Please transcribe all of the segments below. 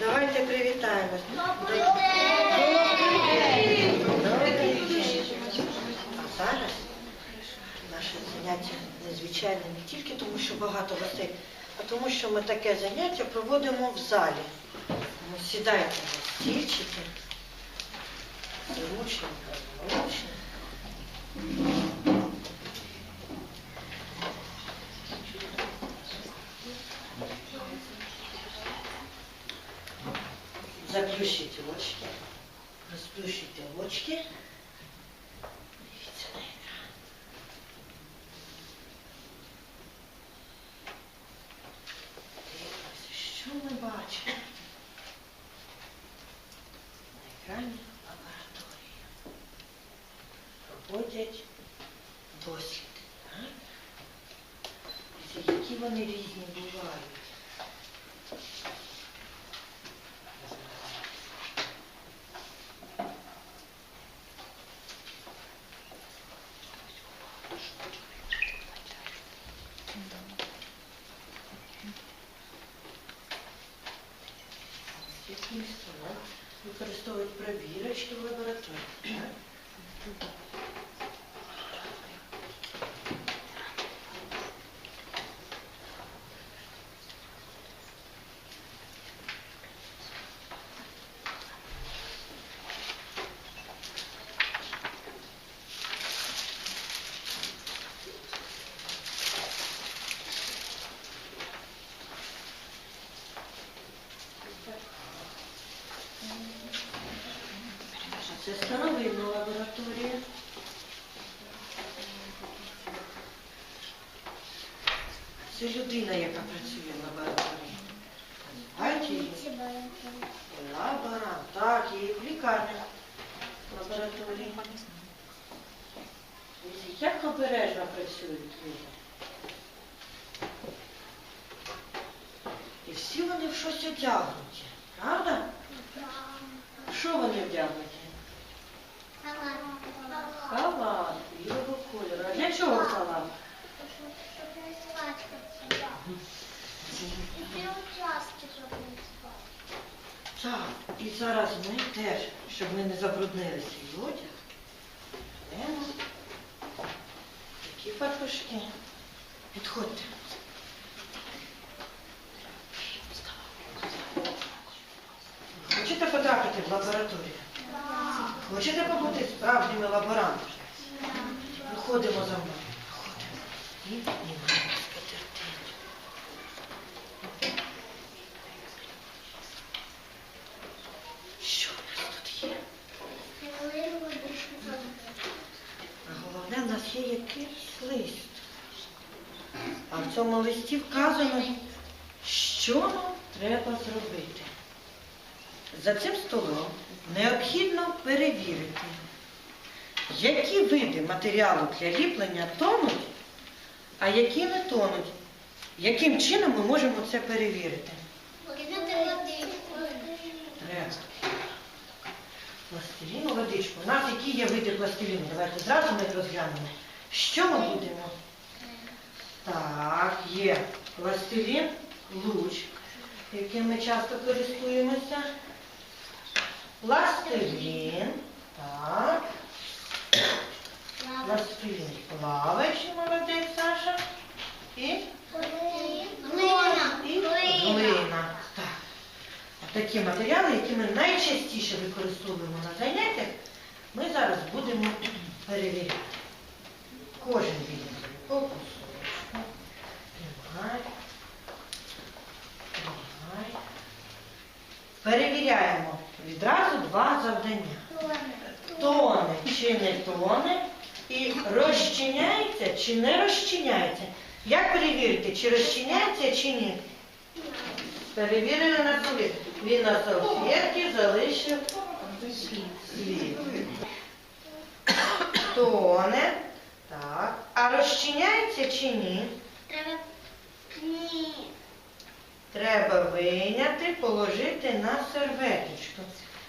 Давайте привітаємось. А зараз наше заняття незвичайне не тільки тому, що багато гостей, а тому, що ми таке заняття проводимо в залі. Тому сідайте на стільчики, зручно, зручно. Заплющите очки, розплющите очки. Дивіться на екран. Дивимося, що ми бачимо. На екрані лабораторії. Проводять досліди. Так? Дивіться, Які вони різні бувають. Інструмент використовують пробірочки в лабораторії. так? Це старовинна лабораторія. Це людина, яка працює в лабораторії. Називають її лаборант. Так, її в лікарні лабораторії. Як обережно працюють люди. І всі вони в щось одягнуті, правда? Що вони вдягнуті? Халат білого кольору. А для чого халат? Так, і зараз ми теж, щоб ми не забруднили свій одяг, беремо такі фартушки. Підходьте. Хочете потрапити в лабораторію? Хочете побути справжніми лаборантами? Виходимо за мною. Виходимо. І піднімаємо скатертину. Що в нас тут є? А головне, в нас є якийсь лист. А в цьому листі вказано, що нам треба зробити. За цим столом необхідно перевірити, які види матеріалу для ліплення тонуть, а які не тонуть. Яким чином ми можемо це перевірити? Пластиліну, водичку. У нас які є види пластиліну? Давайте зразу ми розглянемо. Що ми будемо? Так, є пластилін, луч, яким ми часто користуємося. Пластилін. Так. Пластилін плаваючий, молодець Саша. І, і глина. Так. Такі матеріали, які ми найчастіше використовуємо на заняттях, ми зараз будемо перевіряти. Кожен відділ по кусочку. Тримай. Тримай. Перевіряємо відразу два завдання. Тоне чи не тоне, і розчиняється чи не розчиняється. Як перевірити, чи розчиняється, чи ні? Перевірили на собі. Він на салфетці залишив слід. Тоне. Так. А розчиняється чи ні? Треба ні. Треба вийняти, положити на серветочку.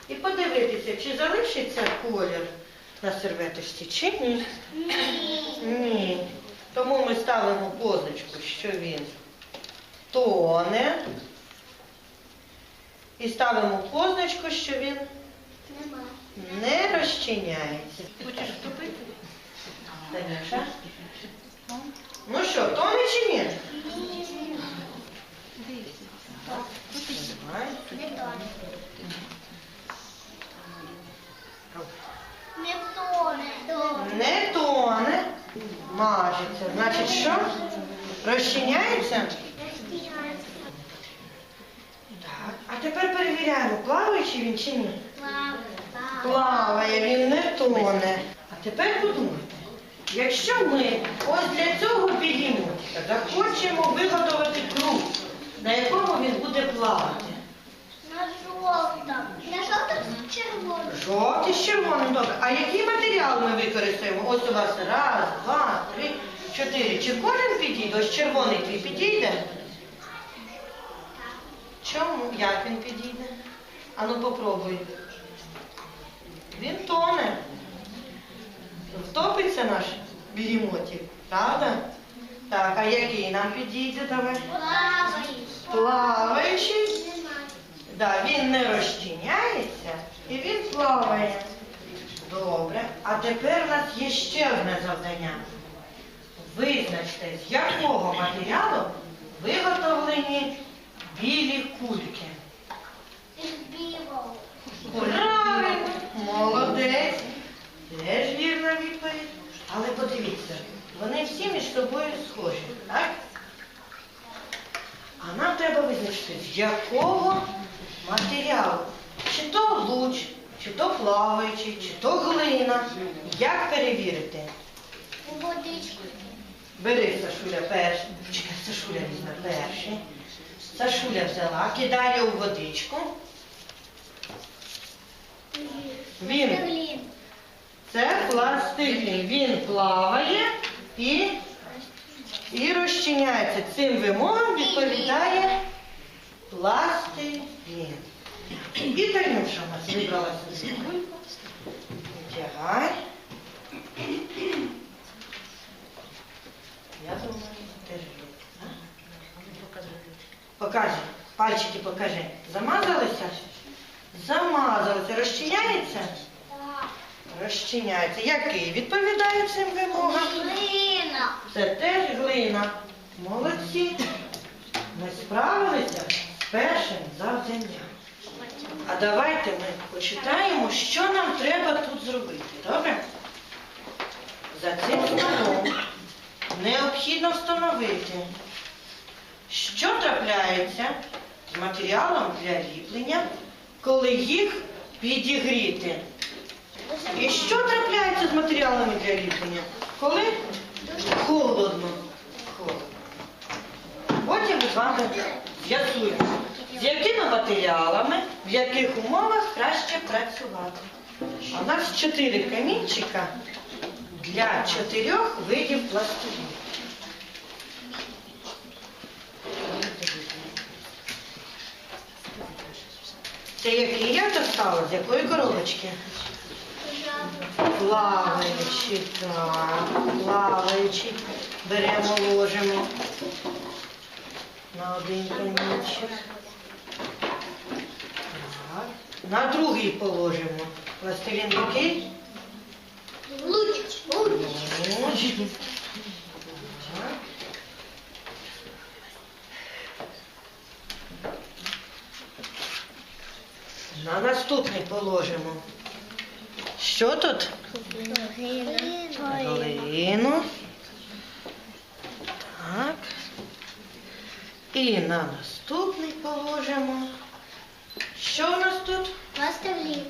І подивитися, чи залишиться колір на серветочці, чи ні. Ні. Тому ми ставимо позначку, що він тоне. І ставимо позначку, що він не розчиняється. Хочеш вступити? Танюша? Ну що, тоне чи ні? Не то. Не то, не тоне, мажеться. Значить що? Розчиняється? Так. А тепер перевіряємо, плаваючий він чи ні? Плаває, він не тоне. А тепер подумайте, якщо ми ось для цього підіймутика захочемо виготовити круг, на якому він буде плавати. На жовтом. На жовтом з червоним. Жовтий з червоним, добре. А який матеріал ми використаємо? Ось у вас раз, два, три, чотири. Чи кожен підійде? Ось червоний твій підійде? Чому? Як він підійде? Ану попробуй. Він тоне. Втопиться наш бігемотик, правда? Так, а який нам підійде? Давай. Плаваючий. Плаваючий. Да, він не розчиняється і він плаває. Добре. А тепер у нас є ще одне завдання. Визначте, з якого матеріалу виготовлені білі кульки. Правильно, молодець. Теж вірна відповідь. Але подивіться, вони всі між собою схожі, так? А нам треба визначити, з якого матеріалу. Чи то луч, чи то плаваючий, чи то глина. Як перевірити? У водичку. Бери Сашуля перший. Чекай, Сашуля візьме перший. Сашуля взяла, кидає у водичку. Він. Це пластилін. Він плаває і, і розчиняється. Цим вимогам відповідає пластилін. І Танюша у нас собі кульку. Витягай. Я думаю, є. Покажи. Пальчики покажи. Замазалися? Замазалися. Розчиняється? Розчиняється. Який відповідає цим вимогам? Глина. Це теж глина. Молодці. Ми справилися з першим завданням. А давайте ми почитаємо, що нам треба тут зробити. Добре? За цим столом необхідно встановити, що трапляється з матеріалом для ліплення, коли їх підігріти. І що трапляється з матеріалами для ліплення? Коли холодно. холодно. Потім з вами з'ясуємо, з якими матеріалами, в яких умовах краще працювати. У нас чотири камінчика для чотирьох видів пластиліну. Це який я достала? З якої коробочки? Плаваючи, так, плаваючи. Беремо, ложимо на один камінчик. Так. На другий положимо. Пластилін який? Луч. Луч. Луч. Так. На наступний положимо. Що тут? Глину. Так. І на наступний положимо. Що у нас тут? Пластилін.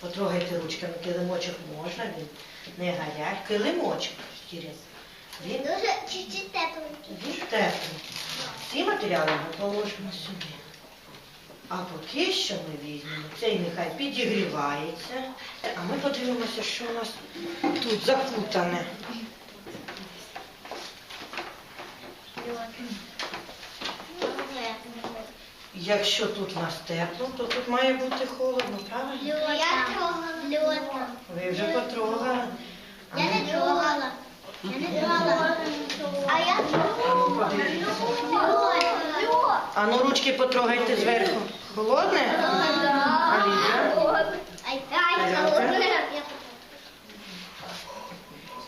Потрогайте ручками, килимочок можна, він не гарять. Килимочок. Він, Дуже чуть-чуть тепленький. він теплий. Ці матеріали ми положимо сюди. А поки що ми візьмемо, цей нехай підігрівається. А ми подивимося, що у нас тут закутане. Якщо тут у нас тепло, то тут має бути холодно, правильно? Я трогала. Ви вже потрогали. Я не трогала. Я не трогала. А. А ну ручки потрогайте зверху. Холодне? Ай, ай.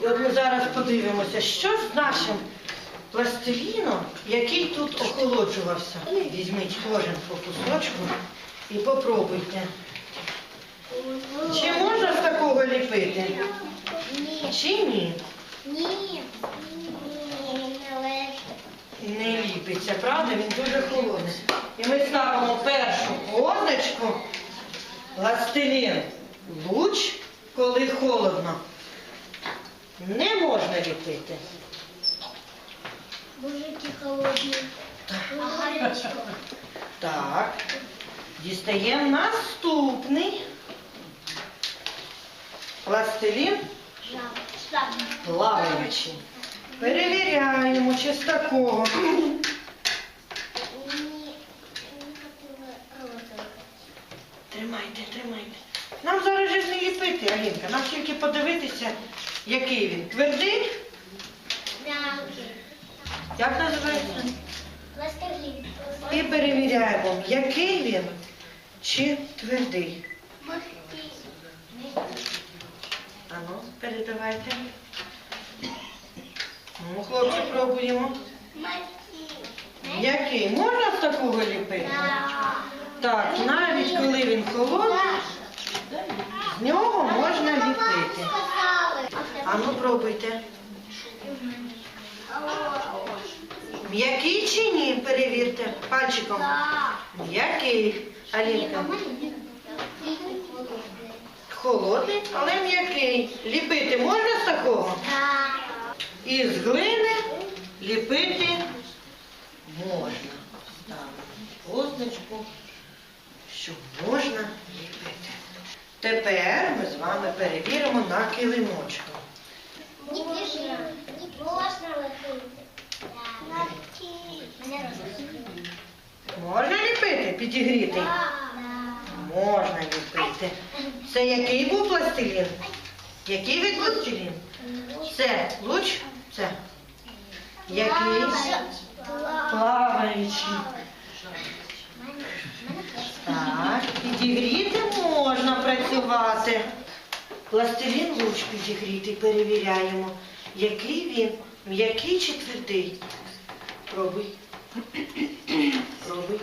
І от ми зараз подивимося, що з нашим пластиліном, який тут охолоджувався. Візьміть кожен по кусочку і попробуйте. Чи можна з такого ліпити? Ні. Чи ні? Ні. Ні, не лежить. Не правда? Він дуже холодний. І ми ставимо першу позначку пластилін. Луч, коли холодно. Не можна ліпити. Мужики холодні. Гарячо. Так. Дістаємо наступний. Пластилін плаваючий. Перевіряємо, чи з такого. Ні. Не хотіла розовий. Тримайте, тримайте. Нам зараз же ж не ліпити, Алінка. Нам тільки подивитися, який він. Твердий? М'який. Як називається? Пластилін. І перевіряємо, який він чи твердий. Морський. Ану, передавайте. Ну, хлопці, пробуємо. Який? Можна з такого ліпити? Так, навіть коли він холодний, з нього можна ліпити. А ну пробуйте. М'який чи ні? Перевірте пальчиком. М'який. Алінка. Холодний, але м'який. Ліпити можна з такого? І з глини ліпити можна. Ставимо позначку, що можна ліпити. Тепер ми з вами перевіримо на килимочку. Не пиши. Не можна лепити. Мене розуміє. Можна ліпити, підігріти? Можна ліпити. Це який був пластилін? Який від пластилін? Це луч? Це. Який? Плаваючий. Так, підігріти можна працювати. Пластилін луч підігріти, перевіряємо. Який він? М'який чи твердий? Пробуй. Пробуй.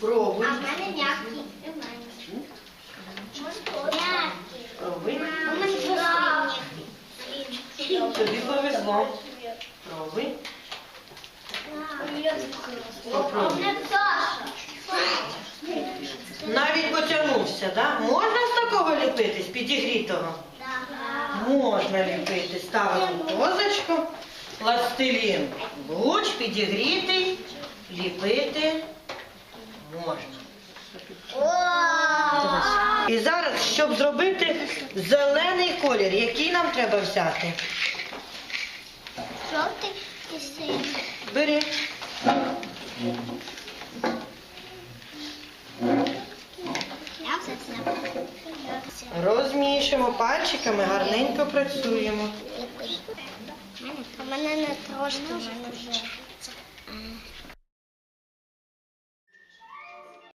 Пробуй. А в мене м'який. Пробуй. Тобі повезло. Пробуй. Саша. Навіть потягнувся, да? Можна з такого ліпити, з підігрітого? Можна ліпити. Ставимо позочку, пластилін, луч підігрітий, ліпити можна. І зараз, щоб зробити зелений колір, який нам треба взяти? Жовтий і синій. Бери. Розмішуємо пальчиками, гарненько працюємо. А мене не трошки, мене вже.